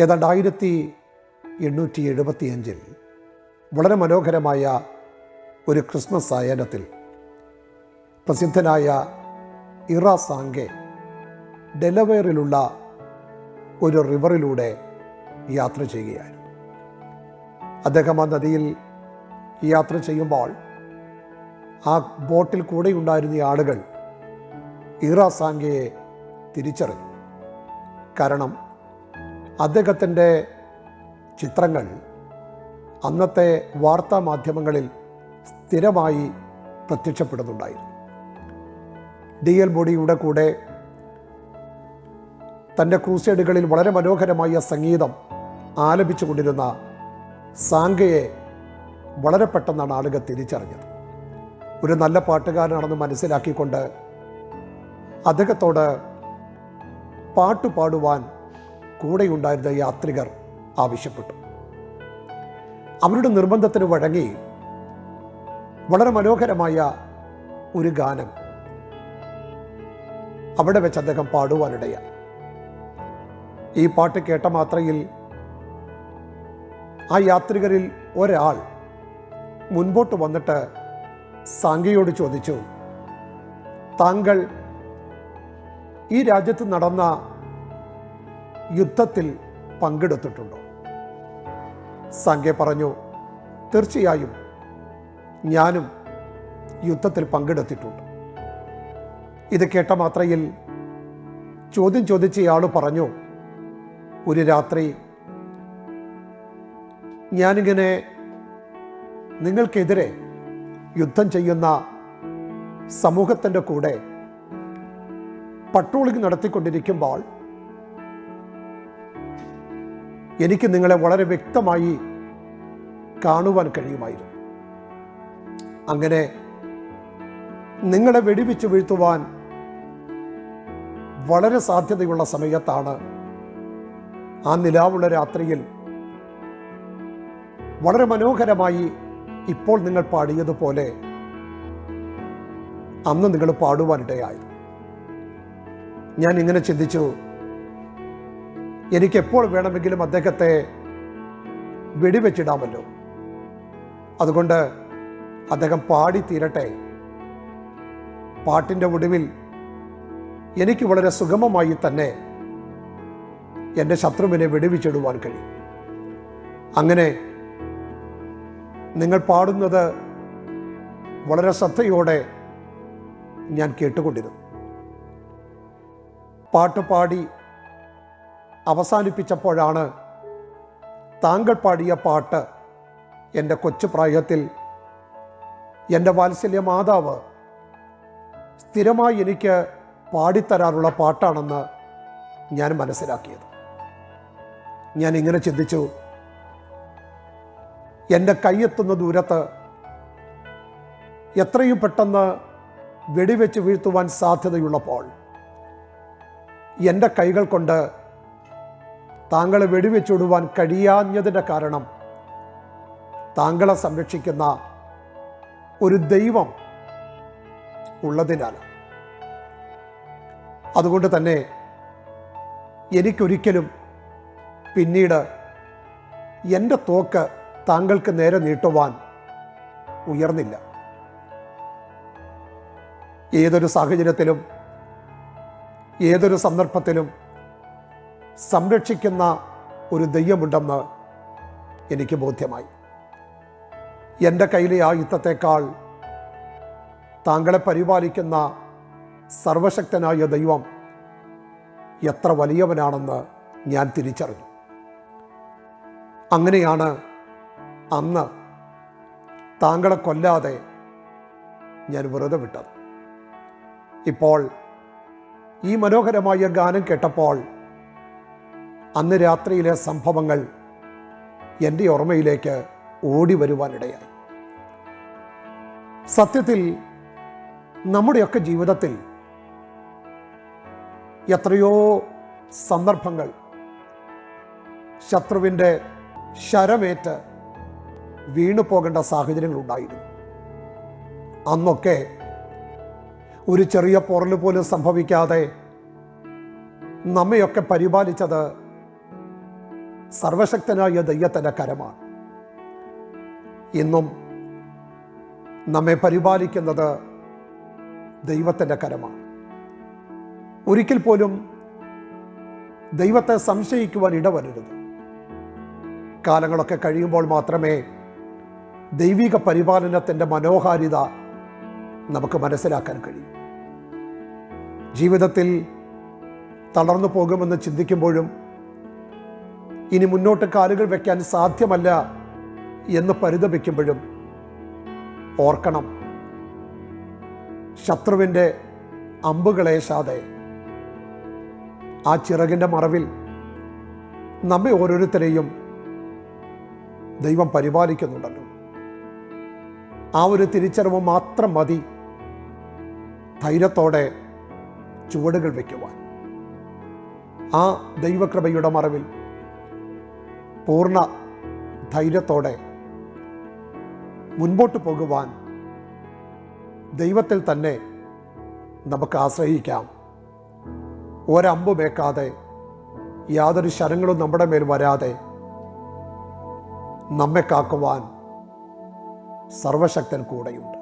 ഏതാണ്ട് ആയിരത്തി എണ്ണൂറ്റി എഴുപത്തിയഞ്ചിൽ വളരെ മനോഹരമായ ഒരു ക്രിസ്മസ് സായാഹ്നത്തിൽ പ്രസിദ്ധനായ ഇറ സാങ്കെ ഡെലവെയറിലുള്ള ഒരു റിവറിലൂടെ യാത്ര ചെയ്യുകയായിരുന്നു. അദ്ദേഹം ആ നദിയിൽ യാത്ര ചെയ്യുമ്പോൾ ആ ബോട്ടിൽ കൂടെ ഉണ്ടായിരുന്ന ആളുകൾ ഇറ സാങ്കയെ തിരിച്ചറിഞ്ഞു. കാരണം അദ്ദേഹത്തിന്റെ ചിത്രങ്ങൾ അന്നത്തെ വാർത്താ മാധ്യമങ്ങളിൽ സ്ഥിരമായി പ്രത്യക്ഷപ്പെടുന്നുണ്ടായിരുന്നു. ഡി എൽ ബോഡിയുടെ കൂടെ തന്റെ ക്രൂസൈഡുകളിൽ വളരെ മനോഹരമായ സംഗീതം ആലപിച്ചു കൊണ്ടിരുന്ന സാങ്കയെ വളരെ പെട്ടെന്നാണ് ആളുകൾ തിരിച്ചറിഞ്ഞത്. ഒരു നല്ല പാട്ടുകാരനാണെന്ന് മനസ്സിലാക്കിക്കൊണ്ട് അദ്ദേഹത്തോട് പാട്ട് പാടുവാൻ കൂടെയുണ്ടായിരുന്ന യാത്രികർ ആവശ്യപ്പെട്ടു. അവരുടെ നിർബന്ധത്തിന് വഴങ്ങി വളരെ മനോഹരമായ ഒരു ഗാനം അവിടെ വെച്ച് അദ്ദേഹം പാടുവാനിടയായി. ഈ പാട്ട് കേട്ട മാത്രയിൽ ആ യാത്രികരിൽ ഒരാൾ മുൻപോട്ട് വന്നിട്ട് സാങ്കിയോട് ചോദിച്ചു താങ്കൾ ഈ രാജ്യത്ത് നടന്ന യുദ്ധത്തിൽ പങ്കെടുത്തിട്ടുണ്ടോ? സംഖ്യ പറഞ്ഞു തീർച്ചയായും ഞാനും യുദ്ധത്തിൽ പങ്കെടുത്തിട്ടുണ്ട്. ഇത് കേട്ട മാത്രയിൽ ചോദ്യം ചോദിച്ചയാൾ പറഞ്ഞു ഒരു രാത്രി ഞാനിങ്ങനെ നിങ്ങൾക്കെതിരെ യുദ്ധം ചെയ്യുന്ന സമൂഹത്തിന്റെ കൂടെ പട്രോളിംഗ് നടത്തിക്കൊണ്ടിരിക്കുമ്പോൾ എനിക്ക് നിങ്ങളെ വളരെ വ്യക്തമായി കാണുവാൻ കഴിയുമായിരുന്നു. അങ്ങനെ നിങ്ങളെ വെടിവെച്ച് വീഴ്ത്തുവാൻ വളരെ സാധ്യതയുള്ള സമയത്താണ് ആ നിലാവുള്ള രാത്രിയിൽ വളരെ മനോഹരമായി ഇപ്പോൾ നിങ്ങൾ പാടിയതുപോലെ അന്ന് നിങ്ങൾ പാടുവാനിടയായി ഞാൻ ഇങ്ങനെ ചിന്തിച്ചു എനിക്ക് എപ്പോൾ വേണമെങ്കിലും അദ്ദേഹത്തെ വെടിവെച്ചിടാമല്ലോ. അതുകൊണ്ട് അദ്ദേഹം പാടി തീരട്ടെ. പാട്ടിന്റെ ഒടുവിൽ എനിക്ക് വളരെ സുഗമമായി തന്നെ എന്റെ ശത്രുവിനെ വെടിവെച്ചിടുവാൻ കഴിയും. അങ്ങനെ നിങ്ങൾ പാടുന്നത് വളരെ ശ്രദ്ധയോടെ ഞാൻ കേട്ടുകൊണ്ടിരുന്നു. പാട്ട് പാടി അവസാനിപ്പിച്ചപ്പോഴാണ് താങ്കൾ പാടിയ പാട്ട് എന്റെ കൊച്ചു പ്രായത്തിൽ എന്റെ വാത്സല്യ മാതാവ് സ്ഥിരമായി എനിക്ക് പാടിത്തരാറുള്ള പാട്ടാണെന്ന് ഞാൻ മനസ്സിലാക്കിയത്. ഞാൻ ഇങ്ങനെ ചിന്തിച്ചു എന്റെ കൈയെത്തുന്ന ദൂരത്ത് എത്രയും പെട്ടെന്ന് വെടിവെച്ച് വീഴ്ത്തുവാൻ സാധ്യതയുള്ളപ്പോൾ എന്റെ കൈകൾ കൊണ്ട് താങ്കളെ വെടിവെച്ചിടുവാൻ കഴിയാഞ്ഞതിന്റെ കാരണം താങ്കളെ സംരക്ഷിക്കുന്ന ഒരു ദൈവം ഉള്ളതിനാൽ അതുകൊണ്ട് തന്നെ എനിക്കൊരിക്കലും പിന്നീട് എന്റെ തോക്ക് താങ്കൾക്ക് നേരെ നീട്ടുവാൻ ഉയർന്നില്ല. ഏതൊരു സാഹചര്യത്തിലും ഏതൊരു സന്ദർഭത്തിലും സംരക്ഷിക്കുന്ന ഒരു ദൈവമുണ്ടെന്ന് എനിക്ക് ബോധ്യമായി. എന്റെ കയ്യിലെ ആ യുദ്ധത്തേക്കാൾ താങ്കളെ പരിപാലിക്കുന്ന സർവശക്തനായ ദൈവം എത്ര വലിയവനാണെന്ന് ഞാൻ തിരിച്ചറിഞ്ഞു. അങ്ങനെയാണ് അന്ന് താങ്കളെ കൊല്ലാതെ ഞാൻ വെറുതെ വിട്ടത്. ഇപ്പോൾ ഈ മനോഹരമായ ഗാനം കേട്ടപ്പോൾ അന്ന് രാത്രിയിലെ സംഭവങ്ങൾ എന്റെ ഓർമ്മയിലേക്ക് ഓടി വരുവാനിടയായി. സത്യത്തിൽ നമ്മുടെയൊക്കെ ജീവിതത്തിൽ എത്രയോ സന്ദർഭങ്ങൾ ശത്രുവിന്റെ ശരമേറ്റ് വീണു പോകേണ്ട സാഹചര്യങ്ങൾ ഉണ്ടായിരുന്നു. അന്നൊക്കെ ഒരു ചെറിയ പോറൽ പോലും സംഭവിക്കാതെ നമ്മയൊക്കെ പരിപാലിച്ചത് സർവശക്തനായ ദൈവത്തിന്റെ കരമാണ്. ഇന്നും നമ്മെ പരിപാലിക്കുന്നത് ദൈവത്തിന്റെ കരമാണ്. ഒരിക്കൽ പോലും ദൈവത്തെ സംശയിക്കുവാൻ ഇടവരരുത്. കാലങ്ങളൊക്കെ കഴിയുമ്പോൾ മാത്രമേ ദൈവിക പരിപാലനത്തിന്റെ മനോഹാരിത നമുക്ക് മനസ്സിലാക്കാൻ കഴിയും. ജീവിതത്തിൽ തളർന്നു പോകുമെന്ന് ചിന്തിക്കുമ്പോഴും ഇനി മുന്നോട്ട് കാലുകൾ വയ്ക്കാൻ സാധ്യമല്ല എന്ന് പരിതപിക്കുമ്പോഴും ഓർക്കണം. ശത്രുവിന്റെ അമ്പുകളേശാതെ ആ ചിറകിന്റെ മറവിൽ നമ്മെ ഓരോരുത്തരെയും ദൈവം പരിപാലിക്കുന്നുണ്ടല്ലോ. ആ ഒരു തിരിച്ചറിവ് മാത്രം മതി ധൈര്യത്തോടെ ചുവടുകൾ വയ്ക്കുവാൻ ആ ദൈവകൃപയുടെ മറവിൽ പൂർണ ധൈര്യത്തോടെ മുൻപോട്ട് പോകുവാൻ ദൈവത്തിൽ തന്നെ നമുക്ക് ആശ്രയിക്കാം. ഒരമ്പുമേക്കാതെ യാതൊരു ശരങ്ങളും നമ്മുടെ മേൽ വരാതെ നമ്മെ കാക്കുവാൻ സർവശക്തൻ കൂടെയുണ്ട്.